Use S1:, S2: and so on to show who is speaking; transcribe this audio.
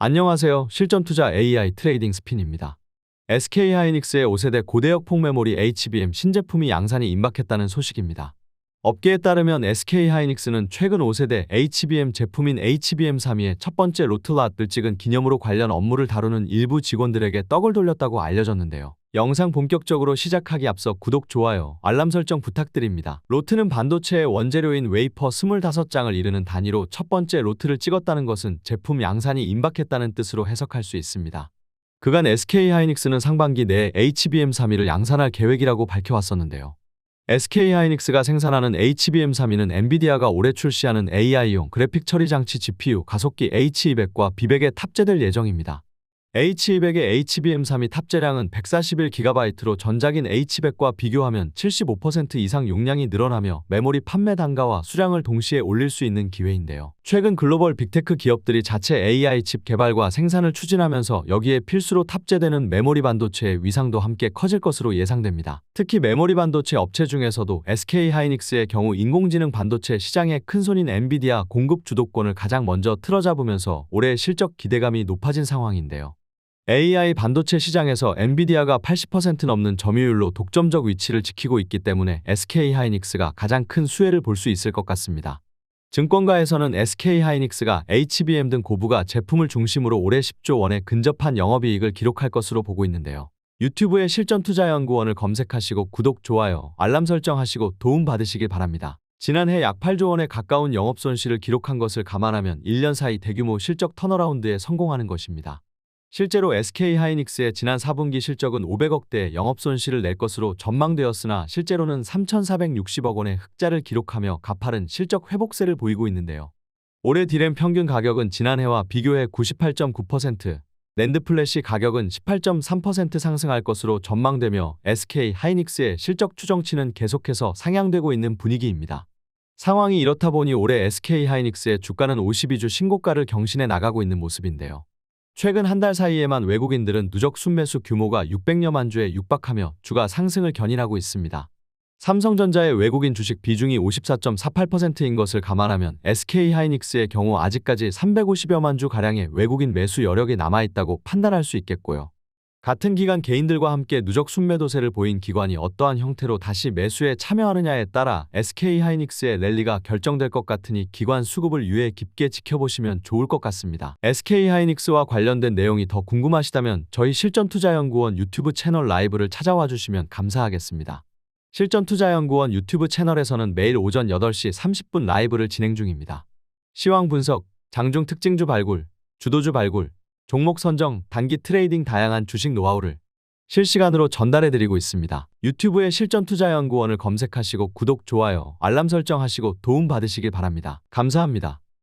S1: 안녕하세요. 실전 투자 AI 트레이딩 스핀입니다. SK 하이닉스의 5세대 고대역 폭 메모리 HBM 신제품이 양산이 임박했다는 소식입니다. 업계에 따르면 SK 하이닉스는 최근 5세대 HBM 제품인 HBM32의 첫 번째 로틀랏을 찍은 기념으로 관련 업무를 다루는 일부 직원들에게 떡을 돌렸다고 알려졌는데요. 영상 본격적으로 시작하기 앞서 구독, 좋아요, 알람 설정 부탁드립니다. 로트는 반도체의 원재료인 웨이퍼 25장을 이르는 단위로 첫 번째 로트를 찍었다는 것은 제품 양산이 임박했다는 뜻으로 해석할 수 있습니다. 그간 SK 하이닉스는 상반기 내에 HBM32를 양산할 계획이라고 밝혀왔었는데요. SK 하이닉스가 생산하는 HBM32는 엔비디아가 올해 출시하는 AI용 그래픽 처리 장치 GPU 가속기 H200과 B100에 탑재될 예정입니다. H200의 HBM32 탑재량은 141GB로 전작인 H100과 비교하면 75% 이상 용량이 늘어나며 메모리 판매 단가와 수량을 동시에 올릴 수 있는 기회인데요. 최근 글로벌 빅테크 기업들이 자체 AI 칩 개발과 생산을 추진하면서 여기에 필수로 탑재되는 메모리 반도체의 위상도 함께 커질 것으로 예상됩니다. 특히 메모리 반도체 업체 중에서도 SK 하이닉스의 경우 인공지능 반도체 시장의 큰손인 엔비디아 공급 주도권을 가장 먼저 틀어잡으면서 올해 실적 기대감이 높아진 상황인데요. AI 반도체 시장에서 엔비디아가 80% 넘는 점유율로 독점적 위치를 지키고 있기 때문에 SK 하이닉스가 가장 큰 수혜를 볼 수 있을 것 같습니다. 증권가에서는 SK 하이닉스가 HBM 등 고부가 제품을 중심으로 올해 10조 원에 근접한 영업이익을 기록할 것으로 보고 있는데요. 유튜브에 실전투자연구원을 검색하시고 구독, 좋아요, 알람 설정하시고 도움 받으시길 바랍니다. 지난해 약 8조 원에 가까운 영업 손실을 기록한 것을 감안하면 1년 사이 대규모 실적 턴어라운드에 성공하는 것입니다. 실제로 SK 하이닉스의 지난 4분기 실적은 500억대 영업 손실을 낼 것으로 전망되었으나 실제로는 3,460억 원의 흑자를 기록하며 가파른 실적 회복세를 보이고 있는데요. 올해 디램 평균 가격은 지난해와 비교해 98.9%, 랜드 플래시 가격은 18.3% 상승할 것으로 전망되며 SK 하이닉스의 실적 추정치는 계속해서 상향되고 있는 분위기입니다. 상황이 이렇다 보니 올해 SK 하이닉스의 주가는 52주 신고가를 경신해 나가고 있는 모습인데요. 최근 한 달 사이에만 외국인들은 누적 순매수 규모가 600여만 주에 육박하며 주가 상승을 견인하고 있습니다. 삼성전자의 외국인 주식 비중이 54.48%인 것을 감안하면 SK 하이닉스의 경우 아직까지 350여만 주 가량의 외국인 매수 여력이 남아있다고 판단할 수 있겠고요. 같은 기간 개인들과 함께 누적 순매도세를 보인 기관이 어떠한 형태로 다시 매수에 참여하느냐에 따라 SK 하이닉스의 랠리가 결정될 것 같으니 기관 수급을 유의 깊게 지켜보시면 좋을 것 같습니다. SK 하이닉스와 관련된 내용이 더 궁금하시다면 저희 실전투자연구원 유튜브 채널 라이브를 찾아와 주시면 감사하겠습니다. 실전투자연구원 유튜브 채널에서는 매일 오전 8시 30분 라이브를 진행 중입니다. 시황 분석, 장중 특징주 발굴, 주도주 발굴, 종목 선정, 단기 트레이딩 다양한 주식 노하우를 실시간으로 전달해드리고 있습니다. 유튜브에 실전투자연구원을 검색하시고 구독, 좋아요, 알람 설정하시고 도움 받으시길 바랍니다. 감사합니다.